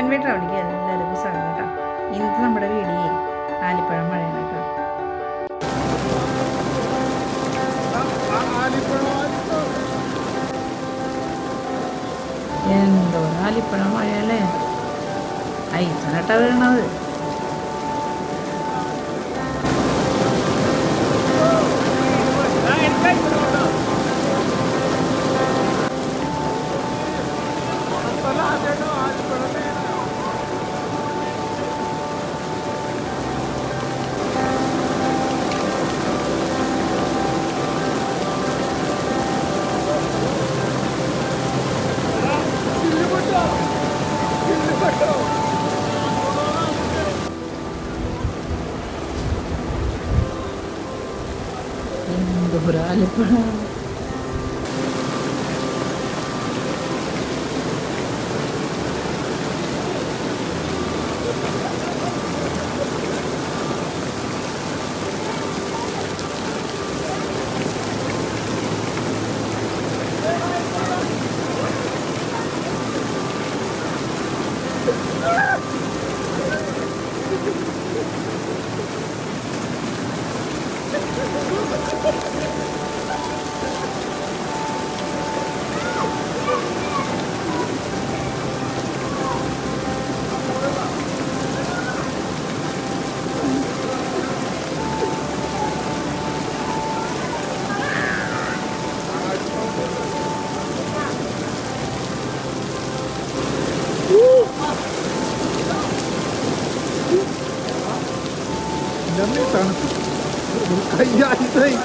Seven വേ ട്രാവലിക്ക് എല്ലാവർക്കും സ്വാഗതം കേട്ടോ. ഇന്നത്തെ നമ്മുടെ വീടിയെ ആലിപ്പഴം മഴയാണ് കേട്ടോ. എന്തോ ആലിപ്പഴം മഴയല്ലേ ഐസണട്ടാ വീണത്. Bralha para Ah! എന്തോരം ആലപ്പുഴ ഇതന്നെ തണുപ്പ് കയ്യായിസായി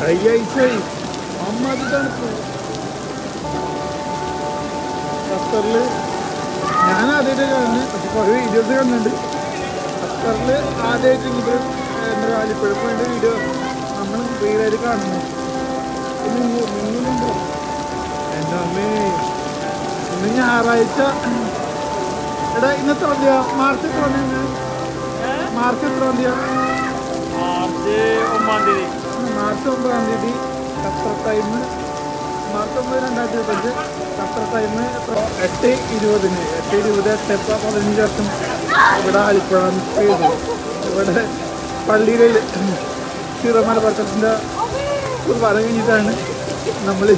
കയ്യായിസായി അമ്മ അത് തണുപ്പ് ഖത്തറിൽ ഞാൻ ആദ്യമായിട്ട് കാണുന്നത് പക്ഷെ വീഡിയോസ് കാണുന്നുണ്ട് ഖത്തറിൽ ആദ്യമായിട്ട് ഇങ്ങനെ എന്താ ആലിപ്പുഴ പോയിട്ട് വീഡിയോ നമ്മൾ റീലായിട്ട് കാണുന്നു നിങ്ങളുണ്ടോ എന്റെ അമ്മേ ഇന്ന് ഞായറാഴ്ച എടാ ഇന്നത്തെ വണ്ടിയാ മാർച്ച് എത്ര മാർച്ച് എത്രാം മാർച്ച് ഒമ്പതാം തീയതി. മാർച്ച് ഒമ്പതാം തീയതി ഖത്തർ ടൈം മാർച്ച് ഒമ്പത് രണ്ടായിരത്തി ഇരുപത്തഞ്ച് ഖത്തർ ടൈം എട്ട് ഇരുപതിന് എട്ട് ഇരുപത് എട്ട് പതിനഞ്ച് വർഷം ഇവിടെ ആലിപ്പുഴ ചെയ്തു. ഇവിടെ പള്ളിയിൽ സീറോമല പത്രത്തിന്റെ കുർബാന കഴിഞ്ഞിട്ടാണ് നമ്മൾ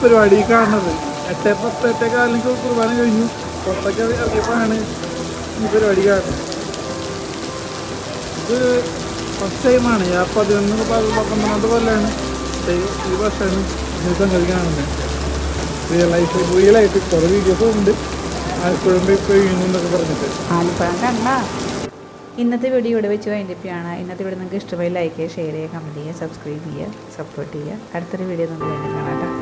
പരിപാടി കാണുന്നത്. എട്ട് പത്ത് എട്ടേ കാലിന് കുർബാന കഴിഞ്ഞു. പുറത്തൊക്കെ ഇറങ്ങിയപ്പോഴാണ് ഈ പരിപാടി കാണുന്നത്. ഇത് ഫസ്റ്റ് ടൈമാണ് ഞാൻ പതിനൊന്ന് പ- പത്തൊമ്പതാമത്തെ കൊല്ലാണ്. ഈ വർഷം ജീവിതം റിയൽ ലൈഫ് റിയലായിട്ട് കുറേ വീഡിയോസും ഉണ്ട്. ആലപ്പുഴ ഇപ്പോൾ എന്നൊക്കെ പറഞ്ഞിട്ട്. ഇന്നത്തെ വീഡിയോ ഇവിടെ വെച്ച് കഴിഞ്ഞപ്പോഴാണ് ഇന്നത്തെ വീഡിയോ നിങ്ങൾക്ക് ഇഷ്ടമായി ലൈക്ക് ചെയ്യുക ഷെയർ ചെയ്യുക കമന്റ് ചെയ്യുക സബ്സ്ക്രൈബ് ചെയ്യുക സപ്പോർട്ട് ചെയ്യുക. അടുത്തൊരു വീഡിയോ നമുക്ക് വേണ്ടി കാണാം